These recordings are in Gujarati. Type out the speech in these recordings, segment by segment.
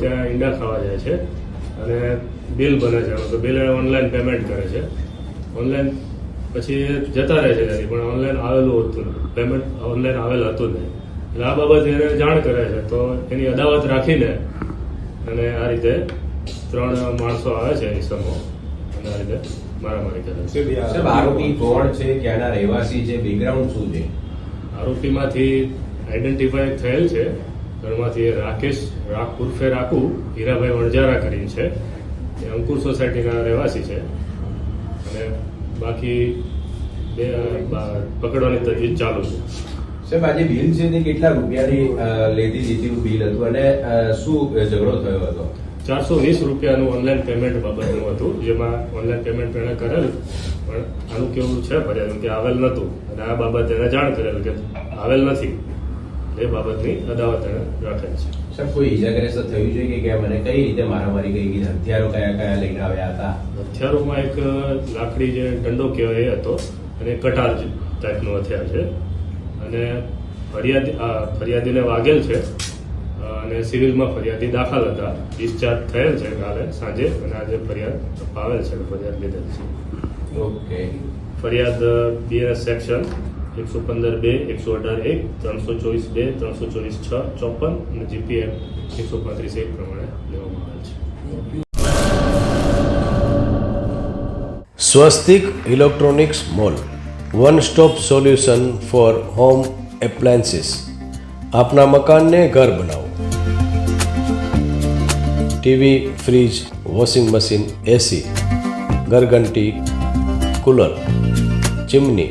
ત્યાં ઈંડા ખાવા જાય છે અને બિલ બને છે. તો બિલ ઓનલાઈન પેમેન્ટ કરે છે. ઓનલાઈન પછી જતા રહે છે ત્યાંથી પણ ઓનલાઈન આવેલું હતું નહીં પેમેન્ટ ઓનલાઈન આવેલ હતું નહીં. એટલે આ બાબત એને જાણ કરે છે. તો એની અદાવત રાખીને અને આ રીતે ત્રણ માણસો આવે છે એ સમૂહ. અને આ રીતે મારામારી કરે છે. આરોપી કોણ છે? ક્યાંના રહેવાસી છે? બેકગ્રાઉન્ડ શું છે? આરોપીમાંથી આઈડેન્ટિફાય થયેલ છે. ઘરમાંથી એ રાકેશ રાખ ઉર્ફે રાખુ હીરાભાઈ વણજારા કરીને છે. એ અંકુર સોસાયટીના રહેવાસી છે. અને બાકી બે પકડવાની તજવીજ ચાલુ છે. સાહેબ આજે બિલ છે તે કેટલા રૂપિયાની લેતી દીધીનું બિલ હતું? અને શું ઝઘડો થયો હતો? ચારસો વીસ રૂપિયાનું ઓનલાઈન પેમેન્ટ બાબતનું હતું જેમાં ઓનલાઈન પેમેન્ટ એણે કરેલ પણ આનું કેવું છે ફરિયાદ કે આવેલ નહોતું. અને આ બાબત એને જાણ કરેલ કે આવેલ નથી. એ બાબતની અદાવત રાખેલ છે. સાહેબ કોઈ ઈજાગ્રસ્ત થયું છે કે કેમ અને કઈ રીતે મારામારી ગઈ ગઈ? હથિયારો કયા કયા લઈને આવ્યા હતા? હથિયારોમાં એક લાકડી જે દંડો કહેવાય એ હતો અને કટાર ટાઈપનો હથિયાર છે. અને ફરિયાદી આ ફરિયાદીને વાગેલ છે. અને સિવિલમાં ફરિયાદી દાખલ હતા. ડિસ્ચાર્જ થયેલ છે કાલે સાંજે અને આજે ફરિયાદ પાવેલ છે ફરિયાદ લીધેલ છે. ઓકે. ફરિયાદ બીએનએસ સેક્શન એકસો પંદર બે, એકસો અઢાર એક, ત્રણસો ચોવીસ બે, ત્રણસો ચોવીસ છ, ચોપન અને જીપીએફ એકસો પાંત્રીસ એક પ્રમાણે લેવામાં આવે છે. Swastik electronics mall one stop solution for home appliances આપના મકાનને ઘર બનાવો. TV fridge washing machine AC ઘરઘંટી cooler chimney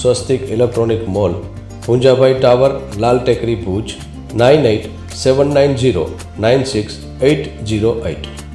Swastik electronic mall, Poonjabhai tower, Lal Tekri Bhuj, nine eight seven nine zero nine six eight zero eight.